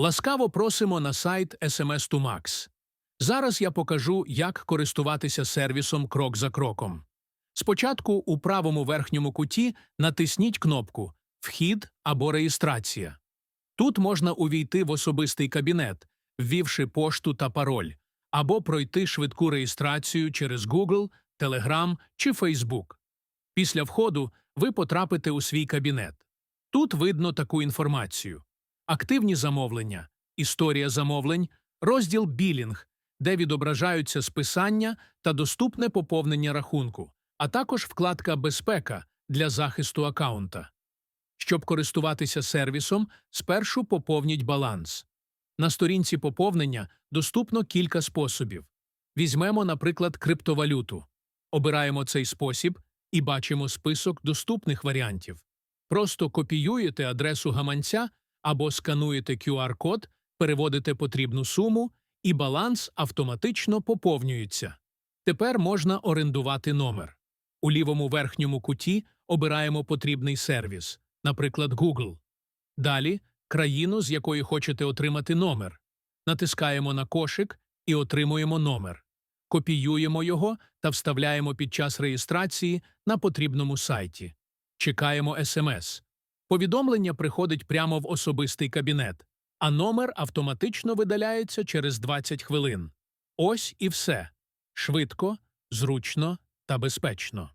Ласкаво просимо на сайт SMS 2 Max. Зараз я покажу, як користуватися сервісом крок за кроком. Спочатку у правому верхньому куті натисніть кнопку Вхід або реєстрація. Тут можна увійти в особистий кабінет, ввівши пошту та пароль, або пройти швидку реєстрацію через Google, Telegram чи Facebook. Після входу ви потрапите у свій кабінет. Тут видно таку інформацію: активні замовлення, історія замовлень, розділ білінг, де відображаються списання та доступне поповнення рахунку, а також вкладка Безпека для захисту акаунта. Щоб користуватися сервісом, спершу поповніть баланс. На сторінці поповнення доступно кілька способів. Візьмемо, наприклад, криптовалюту. Обираємо цей спосіб і бачимо список доступних варіантів. Просто копіюєте адресу гаманця або скануєте QR-код, переводите потрібну суму, і баланс автоматично поповнюється. Тепер можна орендувати номер. У лівому верхньому куті обираємо потрібний сервіс, наприклад, Google. Далі країну, з якої хочете отримати номер. Натискаємо на кошик і отримуємо номер. Копіюємо його та вставляємо під час реєстрації на потрібному сайті. Чекаємо СМС. Повідомлення приходить прямо в особистий кабінет, а номер автоматично видаляється через 20 хвилин. Ось і все. Швидко, зручно та безпечно.